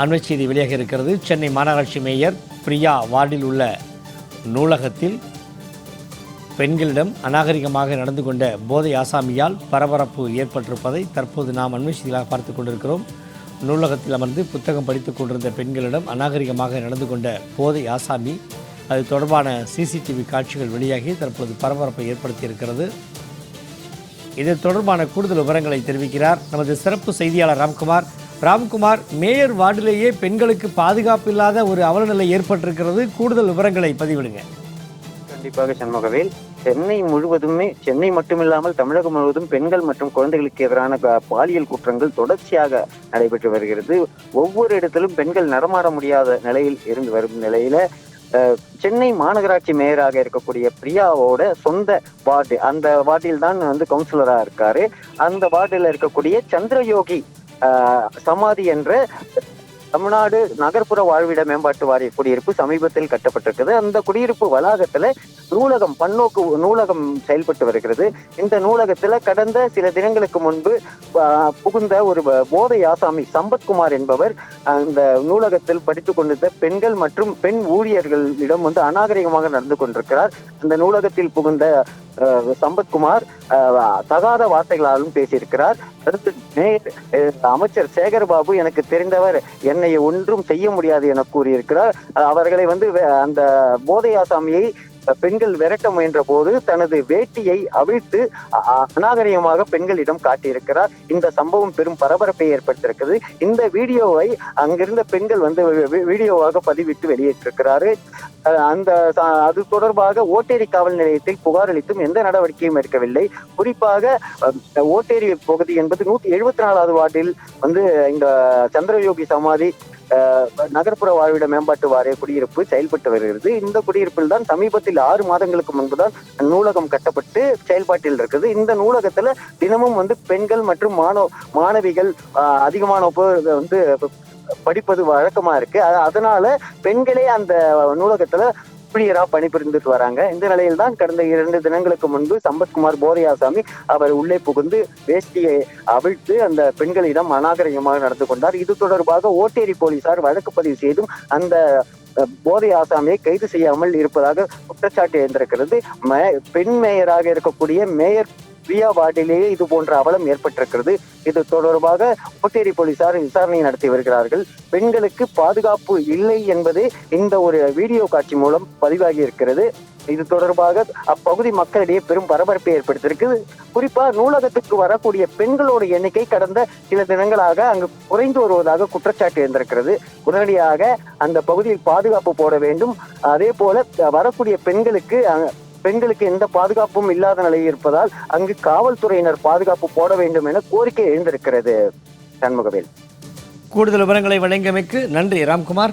அண்மை செய்தி வெளியாக இருக்கிறது. சென்னை மாநகராட்சி மேயர் பிரியா வார்டில் உள்ள நூலகத்தில் பெண்களிடம் அநாகரிகமாக நடந்து கொண்ட போதை ஆசாமியால் பரபரப்பு ஏற்பட்டிருப்பதை தற்போது நாம் அண்மை செய்திகளாக பார்த்து கொண்டிருக்கிறோம். நூலகத்தில் அமர்ந்து புத்தகம் படித்துக் கொண்டிருந்த பெண்களிடம் அநாகரிகமாக நடந்து கொண்ட போதை ஆசாமி அது தொடர்பான சிசிடிவி காட்சிகள் வெளியாகி தற்போது பரபரப்பை ஏற்படுத்தியிருக்கிறது. இது தொடர்பான கூடுதல் விவரங்களை தெரிவிக்கிறார். நமது சிறப்பு செய்தியாளர் ராம்குமார் ராம்குமார் மேயர் வார்டிலேயே பெண்களுக்கு பாதுகாப்பு இல்லாத ஒரு அவலநிலை ஏற்பட்டிருக்கிறது. கூடுதல் விவரங்களை பதிவிடுங்க. கண்டிப்பாக சண்முகவேல். சென்னை முழுவதுமே சென்னை மட்டுமில்லாமல் தமிழகம் முழுவதும் பெண்கள் மற்றும் குழந்தைகளுக்கு எதிரான பாலியல் குற்றங்கள் தொடர்ச்சியாக நடைபெற்று வருகிறது. ஒவ்வொரு இடத்திலும் பெண்கள் நடமாட முடியாத நிலையில் இருந்து வரும் நிலையில அஹ், சென்னை மாநகராட்சி மேயராக இருக்கக்கூடிய பிரியாவோட சொந்த வார்டு அந்த வார்டில் தான் வந்து கவுன்சிலராக இருக்காரு. அந்த வார்டில் இருக்கக்கூடிய சந்திரயோகி சமாதி என்ற தமிழ்நாடு நகர்ப்புற வாழ்விட மேம்பாட்டு வாரிய குடியிருப்பு சமீபத்தில் கட்டப்பட்டிருக்குது அந்த குடியிருப்பு வளாகத்துல நூலகம் பன்னோக்கு நூலகம் செயல்பட்டு வருகிறது. இந்த நூலகத்துல கடந்த சில தினங்களுக்கு முன்பு புகுந்த ஒரு போதை ஆசாமி சம்பத்குமார் என்பவர் அந்த நூலகத்தில் படித்துக் கொண்டிருந்த பெண்கள் மற்றும் பெண் ஊழியர்களிடம் வந்து அநாகரிகமாக நடந்து கொண்டிருக்கிறார். அந்த நூலகத்தில் புகுந்த சம்பத்குமார் தகாத வார்த்தைகளாலும் பேசியிருக்கிறார். அடுத்து அமைச்சர் சேகர்பாபு எனக்கு தெரிந்தவர் என்னை ஒன்றும் செய்ய முடியாது என கூறியிருக்கிறார். அவர்களை வந்து வே- அந்த போதை ஆசாமியை பெண்கள் விரட்ட முயன்ற போது தனது வேட்டியை அவிழ்த்து அ- அநாகரிகமாக பெண்களிடம் காட்டியிருக்கிறார். இந்த சம்பவம் பெரும் பரபரப்பை ஏற்படுத்தியிருக்கிறது. இந்த வீடியோவை அங்கிருந்த பெண்கள் வந்து வீடியோவாக பதிவிட்டு வெளியிட்டிருக்கிறாரு. அந்த அது தொடர்பாக ஓட்டேரி காவல் நிலையத்தில் புகார் அளித்தும் எந்த நடவடிக்கையும் எடுக்கவில்லை. குறிப்பாக ஓட்டேரி பகுதி என்பது நூத்தி எழுபத்தி நாலாவது வார்டில் வந்து இந்த சந்திரயோகி சமாதி நகர்ப்புற வாழ்விட மேம்பாட்டு வாரிய குடியிருப்பு செயல்பட்டு வருகிறது. இந்த குடியிருப்பில் தான் சமீபத்தில் ஆறு மாதங்களுக்கு முன்புதான் நூலகம் கட்டப்பட்டு செயல்பாட்டில் இருக்குது. இந்த நூலகத்துல தினமும் வந்து பெண்கள் மற்றும் மாணவ மாணவிகள் அதிகமான வந்து படிப்பது வழக்கமா இருக்கு. அதனால பெண்களே அந்த நூலகத்துல ஊழியரா பணிபுரிந்துட்டு வராங்க. இந்த நிலையில் தான் கடந்த இரண்டு தினங்களுக்கு முன்பு சம்பத்குமார் போரையாசாமி அவர் உள்ளே புகுந்து வேஷ்டியை அவிழ்த்து அந்த பெண்களிடம் அநாகரிகமாக நடந்து கொண்டார். இது தொடர்பாக ஓட்டேரி போலீசார் வழக்கு பதிவு செய்தும் அந்த போதை ஆசாமியை கைது செய்யாமல் இருப்பதாக குற்றச்சாட்டு எழுந்திருக்கிறது. மே- பெண் மேயராக இருக்கக்கூடிய மேயர் பிரியா வார்டிலேயே இது போன்ற அவலம் ஏற்பட்டிருக்கிறது. இது தொடர்பாக புத்தேரி போலீசார் விசாரணை நடத்தி வருகிறார்கள். பெண்களுக்கு பாதுகாப்பு இல்லை என்பது இந்த ஒரு வீடியோ காட்சி மூலம் பதிவாகி இருக்கிறது. இது தொடர்பாக அப்பகுதி மக்களிடையே பெரும் பரபரப்பை ஏற்படுத்தியிருக்குது. குறிப்பா நூலகத்துக்கு வரக்கூடிய பெண்களோட எண்ணிக்கை கடந்த சில தினங்களாக அங்கு குறைந்து வருவதாக குற்றச்சாட்டு இருந்திருக்கிறது உடனடியாக அந்த பகுதியில் பாதுகாப்பு போட வேண்டும். அதே போல வரக்கூடிய பெண்களுக்கு பெண்களுக்கு எந்த பாதுகாப்பும் இல்லாத நிலை இருப்பதால் அங்கு காவல்துறையினர் பாதுகாப்பு போட வேண்டும் என கோரிக்கை எழுந்திருக்கிறது. சண்முகவேல். கூடுதல் விவரங்களை வழங்கியமைக்கு நன்றி ராம்குமார்.